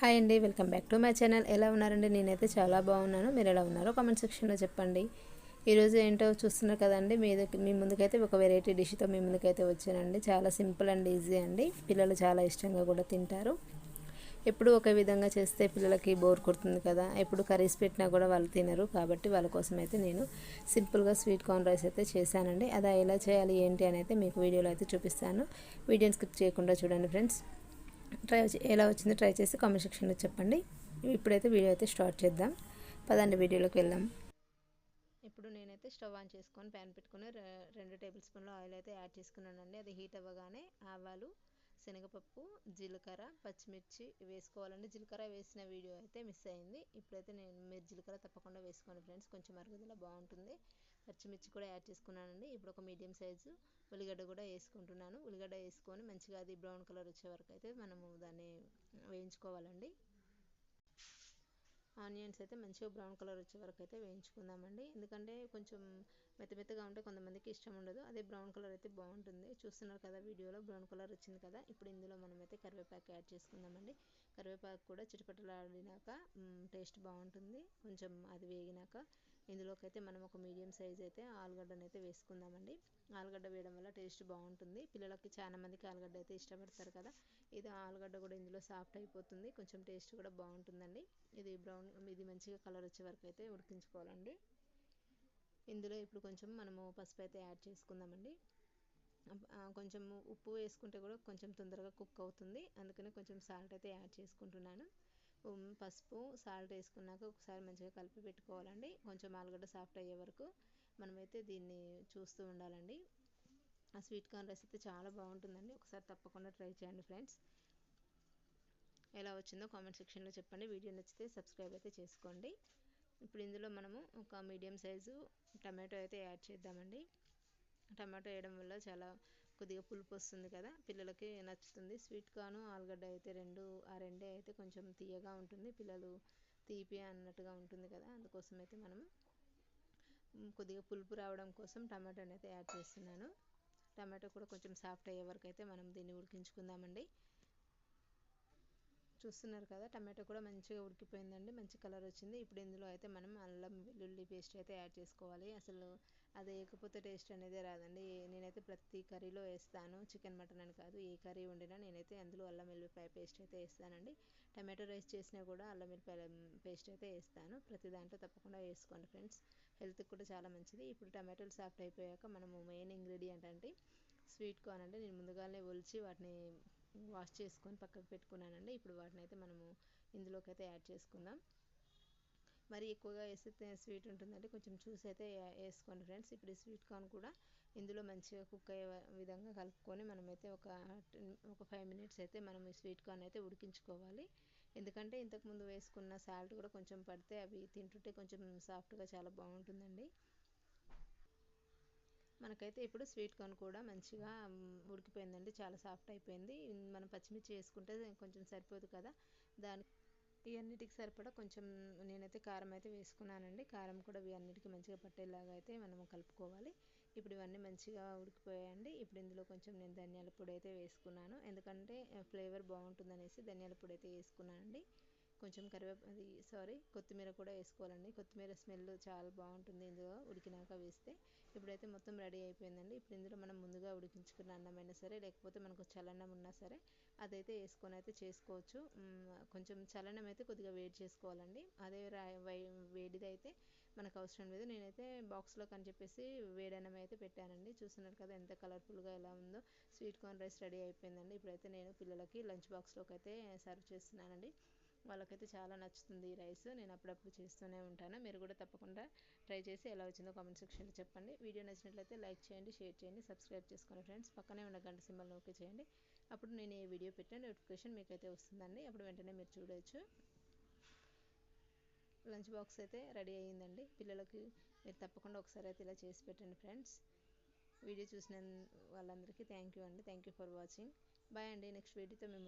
Hi అండి welcome back to my channel. ఎలా ఉన్నారండి? నేనైతే చాలా బాగున్నాను. మీరు ఎలా ఉన్నారో కామెంట్ సెక్షన్లో చెప్పండి. ఈరోజు ఏంటో చూస్తున్నారు కదండి మీ మీ ముందుకైతే ఒక వెరైటీ డిష్తో మీ ముందుకైతే వచ్చానండి. చాలా సింపుల్ అండ్ ఈజీ అండి. పిల్లలు చాలా ఇష్టంగా కూడా తింటారు. ఎప్పుడు ఒక విధంగా చేస్తే పిల్లలకి బోర్ కొడుతుంది కదా ఎప్పుడు కర్రీస్ పెట్టినా కూడా వాళ్ళు తినరు. కాబట్టి వాళ్ళ కోసం అయితే నేను సింపుల్గా స్వీట్ కార్న్ రైస్ అయితే చేశానండి. అది ఎలా చేయాలి ఏంటి అని అయితే మీకు వీడియోలో అయితే చూపిస్తాను. వీడియోని స్కిప్ చేయకుండా చూడండి ఫ్రెండ్స్ ట్రై ఎలా వచ్చిందో ట్రై చేసి కామెంట్ సెక్షన్లో చెప్పండి. ఇప్పుడైతే వీడియో అయితే స్టార్ట్ చేద్దాం. పదండి వీడియోలోకి వెళ్దాం. ఇప్పుడు నేనైతే స్టవ్ ఆన్ చేసుకొని ప్యాన్ పెట్టుకొని రెండు టేబుల్ స్పూన్ల ఆయిల్ అయితే యాడ్ చేసుకున్నానండి. అది హీట్ అవ్వగానే ఆవాలు శనగపప్పు జీలకర్ర పచ్చిమిర్చి వేసుకోవాలండి. జీలకర్ర వేసిన వీడియో అయితే మిస్ అయింది. ఇప్పుడైతే నేను మీరు జీలకర్ర తప్పకుండా వేసుకోండి ఫ్రెండ్స్. కొంచెం మరుగుదల బాగుంటుంది. పచ్చిమిర్చి కూడా యాడ్ చేసుకున్నానండి. ఇప్పుడు ఒక మీడియం సైజు ఉల్లిగడ్డ కూడా వేసుకుంటున్నాను. ఉల్లిగడ్డ వేసుకొని మంచిగా అది బ్రౌన్ కలర్ వచ్చే వరకు అయితే మనము దాన్ని వేయించుకోవాలండి. ఆనియన్స్ అయితే మంచిగా బ్రౌన్ కలర్ వచ్చే వరకు అయితే వేయించుకుందామండి. ఎందుకంటే కొంచెం మెత్త మెత్తగా ఉంటే కొంతమందికి ఇష్టం ఉండదు. అదే బ్రౌన్ కలర్ అయితే బాగుంటుంది. చూస్తున్నారు కదా వీడియోలో బ్రౌన్ కలర్ వచ్చింది కదా. ఇప్పుడు ఇందులో మనమైతే కరివేపాకు యాడ్ చేసుకుందామండి. కరివేపాకు కూడా చిటపటలాడినాక టేస్ట్ బాగుంటుంది. కొంచెం అది వేగినాక ఇందులోకి అయితే మనం ఒక మీడియం సైజ్ అయితే ఆలుగడ్డను అయితే వేసుకుందామండి. ఆలుగడ్డ వేయడం వల్ల టేస్ట్ బాగుంటుంది. పిల్లలకి చాలా మందికి ఆలుగడ్డ అయితే ఇష్టపడతారు కదా. ఇది ఆలుగడ్డ కూడా ఇందులో సాఫ్ట్ అయిపోతుంది. కొంచెం టేస్ట్ కూడా బాగుంటుందండి. ఇది బ్రౌన్ ఇది మంచిగా కలర్ వచ్చే వరకు అయితే ఉడికించుకోవాలండి. ఇందులో ఇప్పుడు కొంచెం మనము పసుపు అయితే యాడ్ చేసుకుందామండి. కొంచెం ఉప్పు వేసుకుంటే కూడా కొంచెం తొందరగా కుక్ అవుతుంది. అందుకనే కొంచెం సాల్ట్ అయితే యాడ్ చేసుకుంటున్నాను. పసుపు సాల్ట్ వేసుకున్నాక ఒకసారి మంచిగా కలిపి పెట్టుకోవాలండి. కొంచెం ఆలుగడ్డ సాఫ్ట్ అయ్యే వరకు మనమైతే దీన్ని చూస్తూ ఉండాలండి. ఆ స్వీట్ కార్న్ రైస్ అయితే చాలా బాగుంటుందండి. ఒకసారి తప్పకుండా ట్రై చేయండి ఫ్రెండ్స్. ఎలా వచ్చిందో కామెంట్ సెక్షన్లో చెప్పండి. వీడియో నచ్చితే సబ్స్క్రైబ్ అయితే చేసుకోండి. ఇప్పుడు ఇందులో మనము ఒక మీడియం సైజు టమాటో అయితే యాడ్ చేద్దామండి. టమాటో వేయడం వల్ల చాలా కొద్దిగా పులుపు వస్తుంది కదా పిల్లలకి నచ్చుతుంది. స్వీట్ కార్న్ ఆలుగడ్డ అయితే రెండు ఆ రెండే అయితే కొంచెం తీయగా ఉంటుంది. పిల్లలు తీపి అన్నట్టుగా ఉంటుంది కదా అందుకోసం అయితే మనం కొద్దిగా పులుపు రావడం కోసం టమాటాని అయితే యాడ్ చేస్తున్నాను. టమాటో కూడా కొంచెం సాఫ్ట్ అయ్యే వరకు అయితే మనం దీన్ని ఉడికించుకుందామండి. చూస్తున్నారు కదా టమాటో కూడా మంచిగా ఉడికిపోయిందండి మంచి కలర్ వచ్చింది. ఇప్పుడు ఇందులో అయితే మనం అల్లం వెల్లుల్లి పేస్ట్ అయితే యాడ్ చేసుకోవాలి. అసలు అది వేయకపోతే టేస్ట్ అనేది రాదండి. నేనైతే ప్రతి కర్రీలో వేస్తాను. చికెన్ మటన్ అని కాదు ఏ కర్రీ వండినా నేనైతే అందులో అల్లం వెల్లిపాయ పేస్ట్ అయితే వేస్తానండి. టమాటో రైస్ చేసినా కూడా అల్లం వెల్లిపాయ పేస్ట్ అయితే వేస్తాను. ప్రతి దాంట్లో తప్పకుండా వేసుకోండి ఫ్రెండ్స్. హెల్త్కి కూడా చాలా మంచిది. ఇప్పుడు టమాటోలు సాఫ్ట్ అయిపోయాక మనము మెయిన్ ఇంగ్రీడియంట్ అంటే స్వీట్ కార్న్ అంటే నేను ముందుగానే ఒలిచి వాటిని వాష్ చేసుకొని పక్కకు పెట్టుకున్నానండి. ఇప్పుడు వాటిని అయితే మనము ఇందులోకి అయితే యాడ్ చేసుకుందాం. మరి ఎక్కువగా వేస్తే స్వీట్ ఉంటుందంటే కొంచెం చూసి అయితే వేసుకోండి ఫ్రెండ్స్. ఇప్పుడు ఈ స్వీట్ కార్న్ కూడా ఇందులో మంచిగా కుక్ అయ్యే విధంగా కలుపుకొని మనమైతే ఒక ఒక ఫైవ్ మినిట్స్ అయితే మనం ఈ స్వీట్ కార్న్ అయితే ఉడికించుకోవాలి. ఎందుకంటే ఇంతకుముందు వేసుకున్న సాల్ట్ కూడా కొంచెం పడితే అవి తింటుంటే కొంచెం సాఫ్ట్గా చాలా బాగుంటుందండి. మనకైతే ఇప్పుడు స్వీట్ కార్న్ కూడా మంచిగా ఉడికిపోయిందండి. చాలా సాఫ్ట్ అయిపోయింది. మనం పచ్చిమిర్చి వేసుకుంటే కొంచెం సరిపోదు కదా. దానికి ఇవన్నిటికి సరిపడా కొంచెం నేనైతే కారం అయితే వేసుకున్నానండి. కారం కూడా ఇవన్నిటికి మంచిగా పట్టేలాగా అయితే మనం కలుపుకోవాలి. ఇప్పుడు ఇవన్నీ మంచిగా ఉడికిపోయాయండి. ఇప్పుడు ఇందులో కొంచెం నేను ధనియాల పొడి అయితే వేసుకున్నాను. ఎందుకంటే ఫ్లేవర్ బాగుంటుందనేసి ధనియాల పొడి అయితే వేసుకున్నానండి. కొంచెం కరివేప అది సారీ కొత్తిమీర కూడా వేసుకోవాలండి. కొత్తిమీర స్మెల్ చాలా బాగుంటుంది ఇందులో ఉడికినాక వేస్తే. ఇప్పుడైతే మొత్తం రెడీ అయిపోయిందండి. ఇప్పుడు ఇందులో మనం ముందుగా ఉడికించుకున్న అన్నమైనా సరే లేకపోతే మనకు చలన్నం ఉన్నా సరే అదైతే వేసుకొని అయితే చేసుకోవచ్చు. కొంచెం చలనం అయితే కొద్దిగా వేడి చేసుకోవాలండి. అదే వేడిదైతే మనకు అవసరం లేదు. నేనైతే బాక్స్లోకి అని చెప్పేసి వేడన్నం అయితే పెట్టానండి. చూస్తున్నారు కదా ఎంత కలర్ఫుల్గా ఎలా ఉందో. స్వీట్ కార్న్ రైస్ రెడీ అయిపోయిందండి. ఇప్పుడైతే నేను పిల్లలకి లంచ్ బాక్స్లోకి అయితే సర్వ్ చేస్తున్నానండి. వాళ్ళకైతే చాలా నచ్చుతుంది ఈ రైస్. నేను అప్పుడప్పుడు చేస్తూనే ఉంటాను. మీరు కూడా తప్పకుండా ట్రై చేసి ఎలా వచ్చిందో కామెంట్ సెక్షన్లో చెప్పండి. వీడియో నచ్చినట్లయితే లైక్ చేయండి షేర్ చేయండి సబ్స్క్రైబ్ చేసుకోండి ఫ్రెండ్స్. పక్కనే ఉన్న గంట సింబల్ ఓకే చేయండి. అప్పుడు నేను ఏ వీడియో పెట్టిన నోటిఫికేషన్ మీకైతే వస్తుందండి. అప్పుడు వెంటనే మీరు చూడవచ్చు లంచ్ బాక్స్ అయితే రెడీ అయ్యిందండి. పిల్లలకి మీరు తప్పకుండా ఒకసారి అయితే ఇలా చేసి పెట్టండి ఫ్రెండ్స్. వీడియో చూసిన వాళ్ళందరికీ థ్యాంక్ యూ అండి. Thank you for watching. Bye అండి. నెక్స్ట్ వీడియోతో మేము